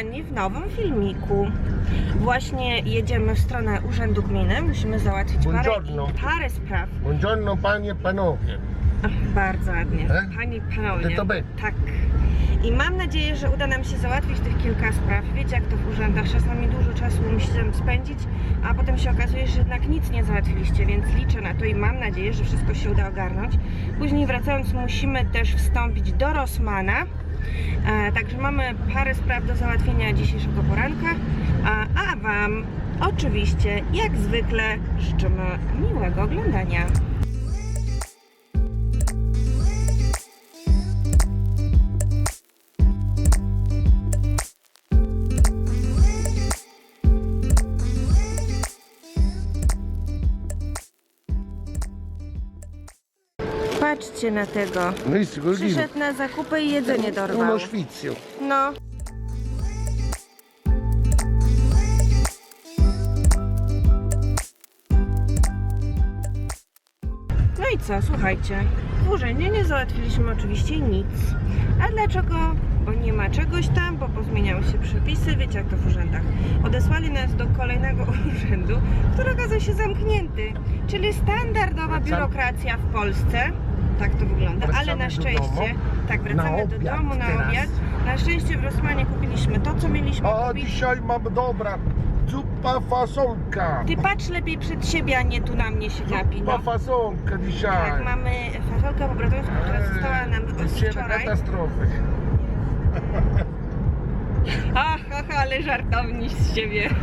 Kochani, w nowym filmiku. Właśnie jedziemy w stronę Urzędu Gminy, musimy załatwić parę, Buongiorno. parę spraw. Buongiorno panie panowie. Ach, bardzo ładnie. E? Pani i panowie. Detto bene. Tak. I mam nadzieję, że uda nam się załatwić tych kilka spraw. Wiecie jak to w urzędach, czasami dużo czasu musicie spędzić, a potem się okazuje, że jednak nic nie załatwiliście, więc liczę na to i mam nadzieję, że wszystko się uda ogarnąć. Później wracając musimy też wstąpić do Rosmana. E, także mamy parę spraw do załatwienia dzisiejszego poranka, a, a Wam oczywiście jak zwykle życzymy miłego oglądania. Patrzcie na tego. No i Przyszedł na zakupy i jedzenie dorwał. uno sfizio. No. No i co, słuchajcie. W urzędzie nie załatwiliśmy oczywiście nic. A dlaczego? Bo nie ma czegoś tam, bo pozmieniały się przepisy, wiecie jak to w urzędach. Odesłali nas do kolejnego urzędu, który okazał się zamknięty. Czyli standardowa biurokracja w Polsce. Tak to wygląda, ale Wracamy na do szczęście, tak, wracamy Na do obiad domu na teraz. obiad. Na szczęście w Rosmanie kupiliśmy to, co mieliśmy A kupić. dzisiaj mam dobra zuppa fasolka. Ty patrz lepiej przed siebie, a nie tu na mnie się gapi, Zuppa no. fasolka dzisiaj. Tak, mamy fasolkę po bratońsku, która została nam od Dzisiaj wczoraj. katastrofy. Ach, ach, ale żartowni z siebie.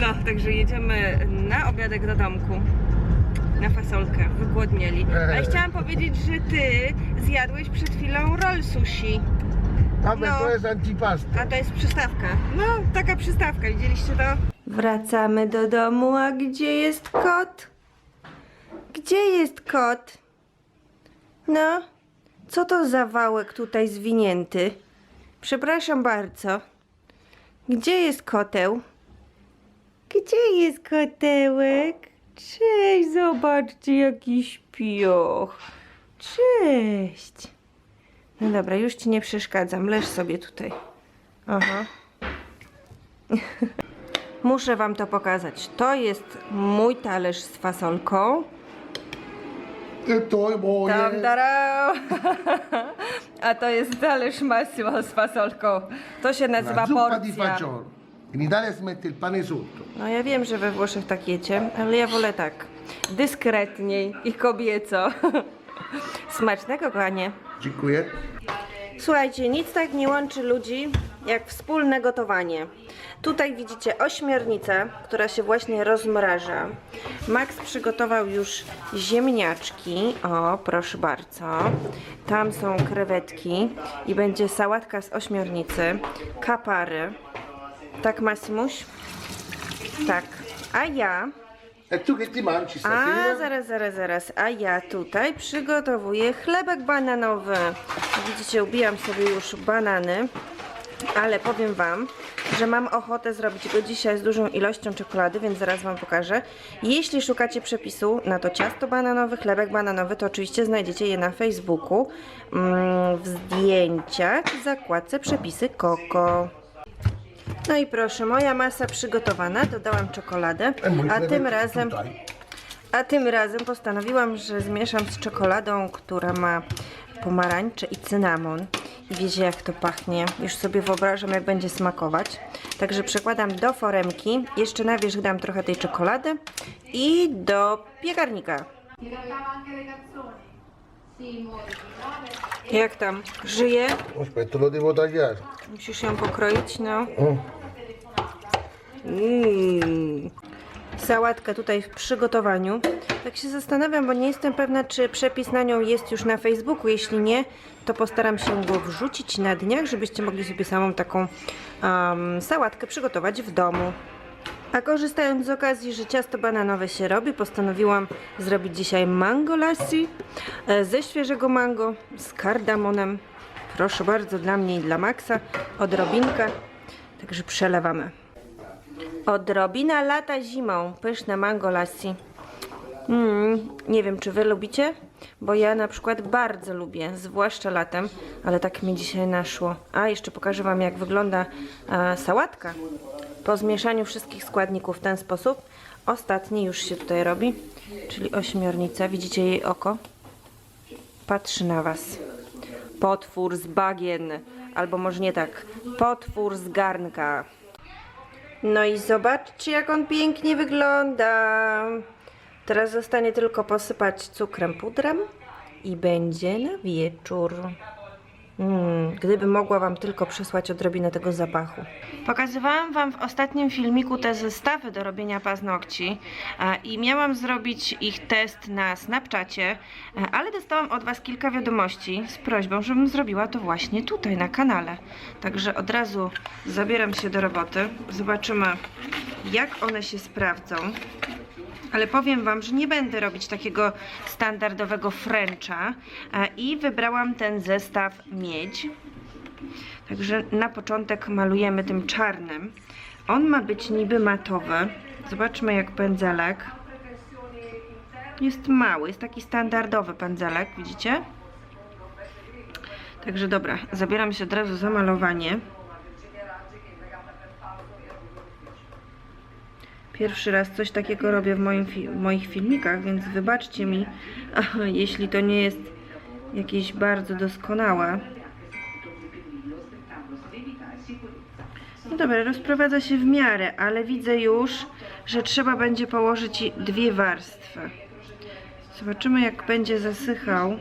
No, także jedziemy na obiadek do domku. Na fasolkę, wygłodnieli. Ale chciałam powiedzieć, że ty zjadłeś przed chwilą roll sushi. Vabbè, No. to jest antipasta. A to jest przystawka. No, taka przystawka, widzieliście to? Wracamy do domu, a gdzie jest kot? Gdzie jest kot? No, co to za wałek tutaj zwinięty? Przepraszam bardzo. Gdzie jest koteł? Gdzie jest kotełek? Cześć, zobaczcie jaki śpioch. Cześć. No dobra, już ci nie przeszkadzam. Leż sobie tutaj. Aha. Muszę wam to pokazać. To jest mój talerz z fasolką. To buono. Tam. A to jest talerz Massimo z fasolką. To się nazywa porcja. In Italia si mette il pane sotto. No ja wiem, że we Włoszech tak jecie, ale ja wolę tak. Dyskretniej i kobieco. Smacznego, kochanie. Dziękuję. Słuchajcie, nic tak nie łączy ludzi jak wspólne gotowanie. Tutaj widzicie ośmiornicę, która się właśnie rozmraża. Max przygotował już ziemniaczki. O, proszę bardzo. Tam są krewetki i będzie sałatka z ośmiornicy, kapary. Tak, Massimuś? Tak. A ja E tu che ti mangi a, stasera? zaraz, zaraz, zaraz. A ja tutaj przygotowuję chlebek bananowy. Widzicie, ubijam sobie już banany. Ale powiem Wam, że mam ochotę zrobić go dzisiaj z dużą ilością czekolady, więc zaraz Wam pokażę. Jeśli szukacie przepisu na to ciasto bananowe, chlebek bananowy, to oczywiście znajdziecie je na Facebooku mm, w zdjęciach w zakładce przepisy Koko. No i proszę, moja masa przygotowana, dodałam czekoladę, E a tym razem a tym razem postanowiłam, że zmieszam z czekoladą, która ma pomarańcze i cynamon. I wiecie jak to pachnie. Już sobie wyobrażam jak będzie smakować. Także przekładam do foremki. Jeszcze na wierzch dam trochę tej czekolady. I do piekarnika. Jak tam? Żyje? Musisz ją pokroić, no. Mm. Sałatka tutaj w przygotowaniu. Tak się zastanawiam, bo nie jestem pewna, czy przepis na nią jest już na Facebooku. Jeśli nie, to postaram się go wrzucić na dniach, żebyście mogli sobie samą taką um, sałatkę przygotować w domu. A korzystając z okazji, że ciasto bananowe się robi, postanowiłam zrobić dzisiaj mango lassi e, ze świeżego mango z kardamonem. Proszę bardzo, dla mnie i dla Maxa. Odrobinkę. Także przelewamy. Odrobina lata zimą. Pyszne mango lassi. Mm, nie wiem, czy wy lubicie? bo ja na przykład bardzo lubię, zwłaszcza latem, ale tak mi dzisiaj naszło. A, jeszcze pokażę Wam, jak wygląda e, sałatka po zmieszaniu wszystkich składników w ten sposób. Ostatni już się tutaj robi, czyli ośmiornica. Widzicie jej oko? Patrzy na Was. Potwór z bagien, albo może nie tak, potwór z garnka. No i zobaczcie, jak on pięknie wygląda. Teraz zostanie tylko posypać cukrem pudrem i będzie na wieczór. Mm, gdybym mogła Wam tylko przesłać odrobinę tego zapachu. Pokazywałam Wam w ostatnim filmiku te zestawy do robienia paznokci a, i miałam zrobić ich test na Snapchacie, a, ale dostałam od Was kilka wiadomości z prośbą, żebym zrobiła to właśnie tutaj na kanale. Także od razu zabieram się do roboty. Zobaczymy, jak one się sprawdzą. Ale powiem Wam, że nie będę robić takiego standardowego Frencha e, i wybrałam ten zestaw miedź. Także na początek malujemy tym czarnym. On ma być niby matowy. Zobaczmy jak pędzelek. Jest mały, jest taki standardowy pędzelek, widzicie? Także dobra, zabieram się od razu za malowanie. Pierwszy raz coś takiego robię w, moim fi- w moich filmikach, więc wybaczcie mi, jeśli to nie jest jakieś bardzo doskonałe. No dobra, rozprowadza się w miarę, ale widzę już, że trzeba będzie położyć dwie warstwy. Zobaczymy jak będzie zasychał.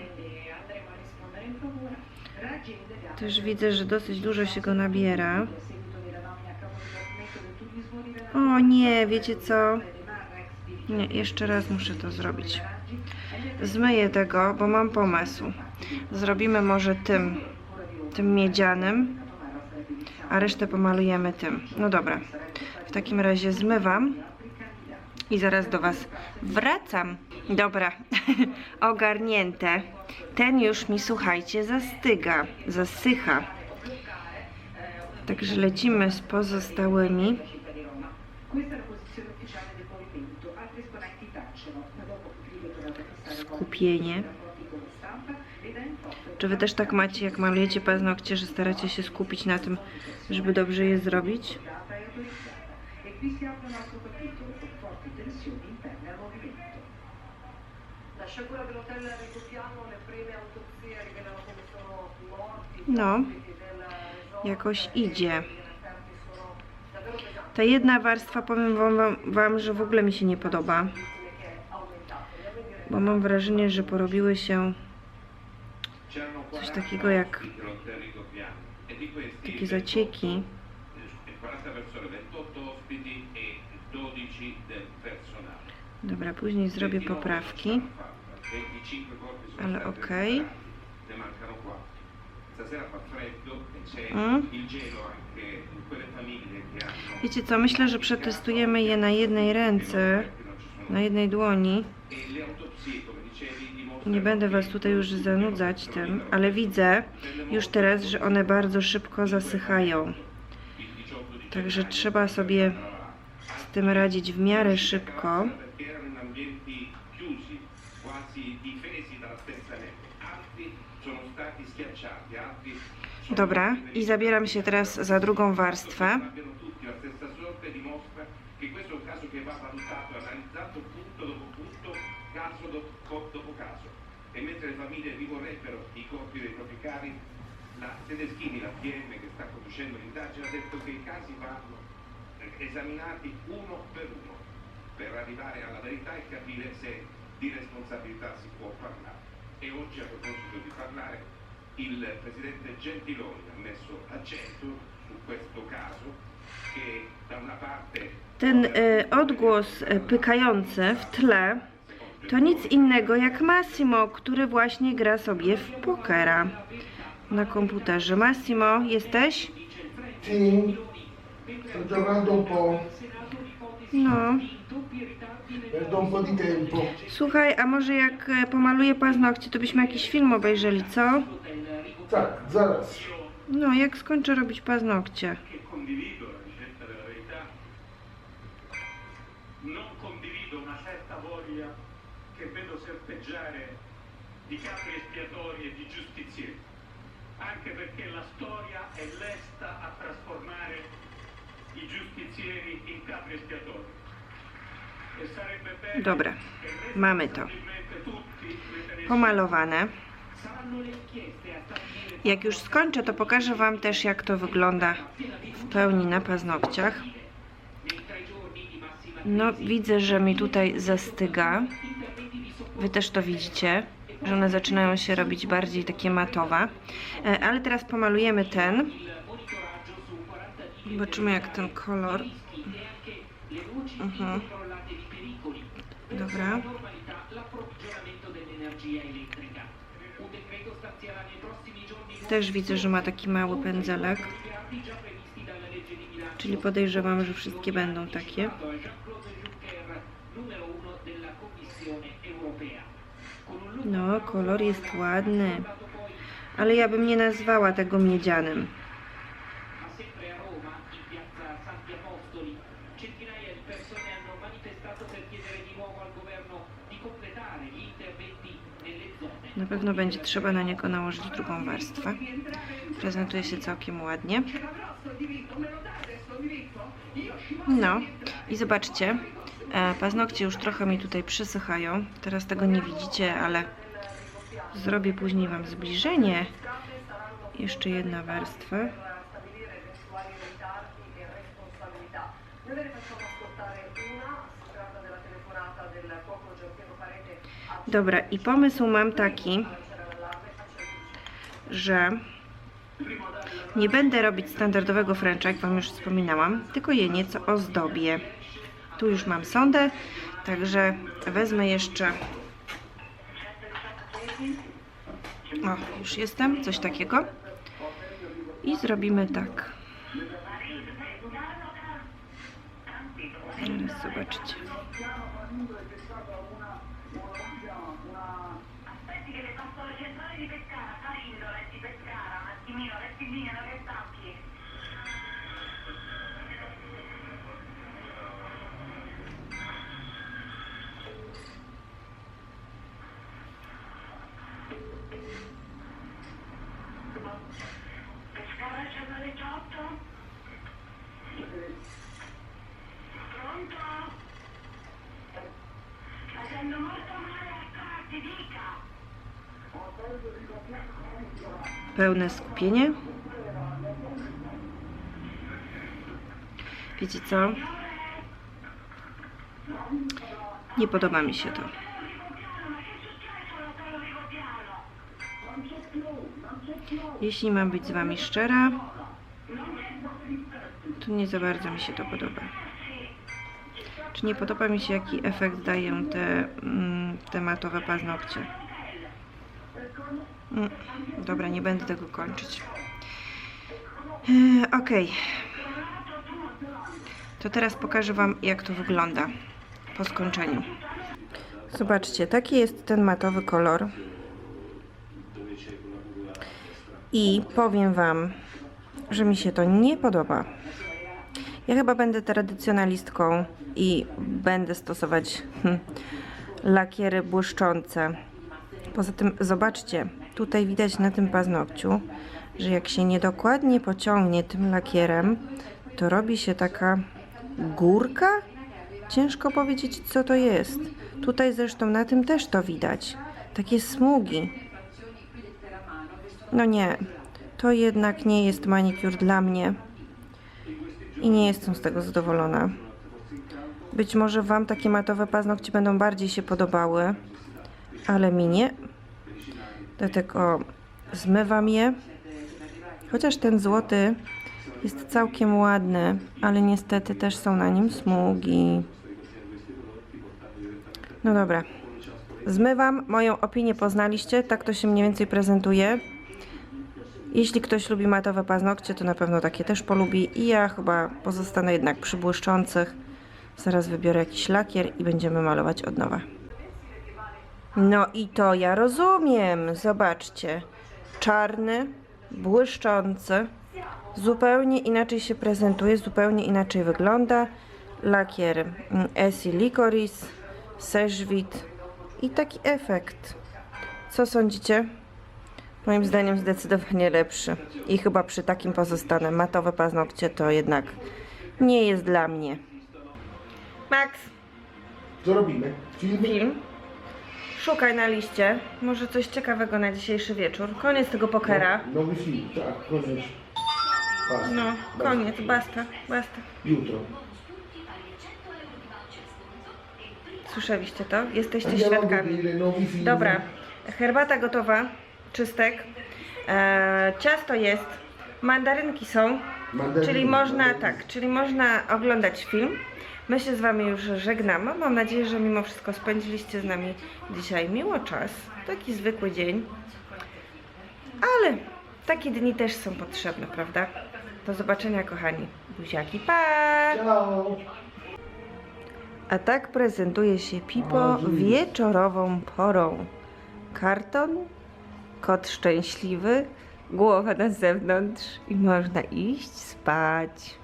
Też widzę, że dosyć dużo się go nabiera. O nie, wiecie co? Nie, jeszcze raz muszę to zrobić. Zmyję tego, bo mam pomysł. Zrobimy może tym, tym miedzianym, a resztę pomalujemy tym. No dobra. W takim razie zmywam i zaraz do Was wracam. Dobra, ogarnięte. Ten już mi, słuchajcie, zastyga, zasycha. Także lecimy z pozostałymi. Skupienie. e. Czy wy też tak macie, jak malujecie paznokcie, że staracie się skupić na tym, żeby dobrze je zrobić? e. E. No, jakoś idzie. Ta jedna warstwa, powiem wam, wam, że w ogóle mi się nie podoba. Bo mam wrażenie, że porobiły się coś takiego jak takie zacieki. 40 persone, 28 ospiti 12 del personale. Dobra, później zrobię poprawki. 25 corpi sono Ale okej. recuperati, Mm. Wiecie co, myślę, że przetestujemy je na jednej ręce, na jednej dłoni. e Nie będę Was tutaj już zanudzać tym, ale widzę już teraz, że one bardzo szybko zasychają. Także trzeba sobie z tym radzić w miarę szybko. Dobra, i zabieram się teraz za drugą warstwę. e mentre le famiglie rivorrebbero i corpi dei propri cari, la Tedeschini, la PM che sta conducendo l'indagine, ha detto che i casi vanno esaminati uno per uno per arrivare alla verità e capire se di responsabilità si può parlare. E oggi a proposito di parlare il Presidente Gentiloni ha messo accento su questo caso che da una parte Ten y, odgłos y, pykający w tle to nic innego jak Massimo, który właśnie gra sobie w pokera na komputerze. Massimo, jesteś? Sì, sto giocando un po', No. perdo un po' di tempo. Słuchaj, a może jak e, pomaluję paznokcie, to byśmy jakiś film obejrzeli, co? Tak, zaraz. No, jak skończę robić paznokcie. che condivido la ricerca della verità, non condivido una certa voglia che vedo serpeggiare di capri espiatori e di giustizieri, anche perché la storia è lesta a trasformare i giustizieri in capri espiatori. E sarebbe bene Dobra, che mamy to pomalowane. Jak już skończę, to pokażę Wam też, jak to wygląda w pełni na paznokciach. No, widzę, że mi tutaj zastyga. Wy też to widzicie, że one zaczynają się robić bardziej takie matowe. E, Ale teraz pomalujemy ten. Zobaczymy, jak ten kolor. Mhm. Dobra. Też widzę, że ma taki mały pędzelek. Czyli podejrzewam, że wszystkie będą takie. No, kolor jest ładny. Ale ja bym nie nazwała tego miedzianym. Na pewno będzie trzeba na niego nałożyć drugą warstwę. Prezentuje się całkiem ładnie. No i zobaczcie, e, paznokcie już trochę mi tutaj przysychają. Teraz tego nie widzicie, ale zrobię później Wam zbliżenie. Jeszcze jedna warstwa. per stabilire Dobra, i pomysł mam taki, że nie będę robić standardowego Frencha, jak Wam już wspominałam, tylko je nieco ozdobię. Tu już mam sondę, także wezmę jeszcze... O, już jestem, coś takiego. I zrobimy tak. Teraz zobaczcie. Di Pescara, Farindola e di Pescara, un attimino, resti lì Pełne skupienie. Wiecie co? Nie podoba mi się to. Jeśli mam być z Wami szczera, to nie za bardzo mi się to podoba. Czy nie podoba mi się, jaki efekt dają te, mm, te matowe paznokcie? Mm, Dobra, nie będę tego kończyć. Eee, Ok. To teraz pokażę Wam, jak to wygląda po skończeniu. Zobaczcie, taki jest ten matowy kolor. I powiem Wam, że mi się to nie podoba. Ja chyba będę tradycjonalistką i będę stosować hm, lakiery błyszczące. Poza tym zobaczcie, tutaj widać na tym paznokciu, że jak się niedokładnie pociągnie tym lakierem, to robi się taka górka? Ciężko powiedzieć, co to jest. Tutaj zresztą na tym też to widać. Takie smugi. No nie, to jednak nie jest manikur dla mnie. I nie jestem z tego zadowolona. Być może Wam takie matowe paznokcie będą bardziej się podobały, ale mi nie. Dlatego zmywam je. Chociaż ten złoty jest całkiem ładny, ale niestety też są na nim smugi. No dobra. Zmywam. Moją opinię poznaliście. Tak to się mniej więcej prezentuje. Jeśli ktoś lubi matowe paznokcie, to na pewno takie też polubi. I ja chyba pozostanę jednak przy błyszczących. Zaraz wybiorę jakiś lakier i będziemy malować od nowa. No i to ja rozumiem. Zobaczcie. Czarny, błyszczący. Zupełnie inaczej się prezentuje, zupełnie inaczej wygląda. Lakier mm, Essie Licorice, Seshwit i taki efekt. Co sądzicie? Moim zdaniem zdecydowanie lepszy. I chyba przy takim pozostanę. Matowe paznokcie to jednak nie jest dla mnie. Max, Co robimy? Film? film. Szukaj na liście. Może coś ciekawego na dzisiejszy wieczór. Koniec tego pokera. Nowy film, tak, koniec. Basta. No, Basta. koniec, basta, basta. Jutro. Słyszeliście to? Jesteście Andiamo a świadkami. film. Dobra, herbata gotowa, czystek, e, ciasto jest, mandarynki są, Mandarynki, czyli można, mandarynki. tak, czyli można oglądać film. My się z Wami już żegnamy. Mam nadzieję, że mimo wszystko spędziliście z nami dzisiaj miło czas. Taki zwykły dzień. Ale takie dni też są potrzebne, prawda? Do zobaczenia, kochani. Buziaki, pa! Ciao! A tak prezentuje się Pipo wieczorową porą. Karton, kot szczęśliwy, głowa na zewnątrz i można iść spać.